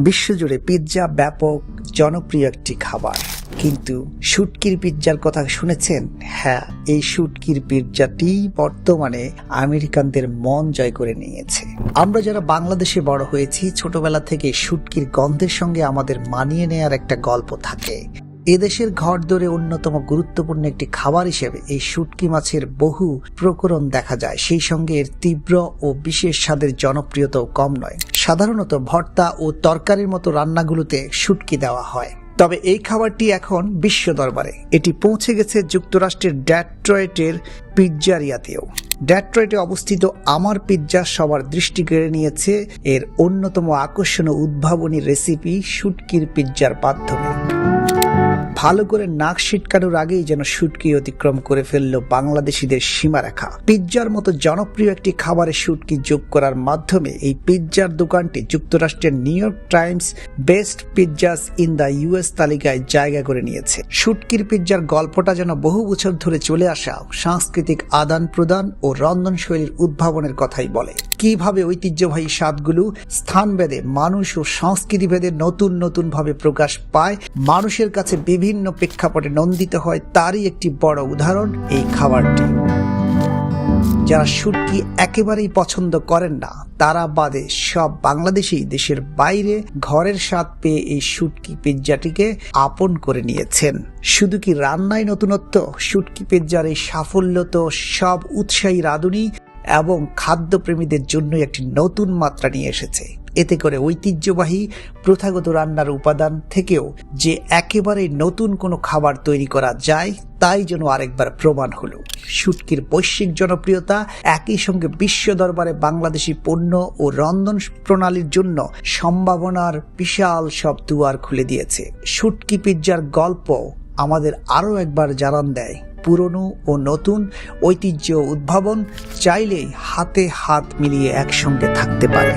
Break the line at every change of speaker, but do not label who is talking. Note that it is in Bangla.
বিশ্বজুড়ে পিৎজা ব্যাপক, জনপ্রিয় একটি খাবার। কিন্তু শুটকির পিৎজার কথা শুনেছেন? হ্যাঁ এই শুটকির পিৎজাটি বর্তমানে আমেরিকানদের মন জয় করে নিয়েছে। আমরা যারা বাংলাদেশে বড় হয়েছি, ছোটবেলা থেকে শুটকির গন্ধের সঙ্গে আমাদের মানিয়ে নেয়ার একটা গল্প থাকে। এদেশের ঘর ধরে অন্যতম গুরুত্বপূর্ণ একটি খাবার হিসেবে এই শুটকি মাছের বহু প্রকরণ দেখা যায়। সেই সঙ্গে এর তীব্র ও বিশেষ স্বাদের জনপ্রিয়তাও কম নয়। সাধারণত ভর্তা ও তরকারির মতো রান্নাগুলোতে শুটকি দেওয়া হয়। তবে এই খাবারটি এখন বিশ্ব দরবারে। এটি পৌঁছে গেছে যুক্তরাষ্ট্রের ড্যাট্রয়েটের পিৎজারিয়াতেও ড্যাট্রয়েটে অবস্থিত আমার পিৎজা সবার দৃষ্টি কেড়ে নিয়েছে। এর অন্যতম আকর্ষণীয় উদ্ভাবনী রেসিপি শুটকির পিৎজার মাধ্যমে। ভালো করে নাক ছিটকানোর আগেই যেন শুটকি অতিক্রম করে ফেলল বাংলাদেশিদের সীমারেখা। পিৎজার মতো জনপ্রিয় একটি খাবারে শুটকি যোগ করার মাধ্যমে এই পিৎজার দোকানটি যুক্তরাষ্ট্রের New York Times best pizzas in the US তালিকায় জায়গা করে নিয়েছে। শুটকির পিৎজার গল্পটা যেন বহু বছর ধরে চলে আসা সাংস্কৃতিক আদান প্রদান ও রন্ধনশৈলীর উদ্ভাবনের কথাই বলে। কীভাবে ঐতিহ্যবাহী স্বাদগুলো স্থানভেদে, মানুষ ও সংস্কৃতিভেদে নতুন নতুন ভাবে প্রকাশ পায়, মানুষের কাছে বিভিন্ন প্রেক্ষাপটে নন্দিত হয় তারই একটি বড় উদাহরণ এই খাবারটি। যারা শুটকি একেবারেই পছন্দ করেন না, তারা বাদে সব বাংলাদেশি দেশের বাইরে ঘরের স্বাদ পেয়ে এই শুটকি পিৎজাটিকে আপন করে নিয়েছেন। শুধু কি রান্নায় নতুনত্ব? শুটকি পিৎজার এই সাফল্য তো সব উৎসাহী রাঁধুনি এবং খাদ্যপ্রেমীদের জন্য একটি নতুন মাত্রা নিয়ে এসেছে। এতে করে ঐতিহ্যবাহী প্রথাগত রান্নার উপাদান থেকেও যে একেবারে নতুন কোনো খাবার তৈরি করা যায়, তাই যেন আরেকবার প্রমাণ হলো। শুটকির বৈশ্বিক জনপ্রিয়তা, একই সঙ্গে বিশ্ব দরবারে বাংলাদেশি পণ্য ও রন্ধন প্রণালীর জন্য সম্ভাবনার বিশাল সব দুয়ার খুলে দিয়েছে। শুটকি পিৎজার গল্প আমাদের আরও একবার জানান দেয়। পুরনো ও নতুন ঐতিহ্য উদ্ভাবন চাইলেই হাতে হাত মিলিয়ে একসঙ্গে থাকতে পারে।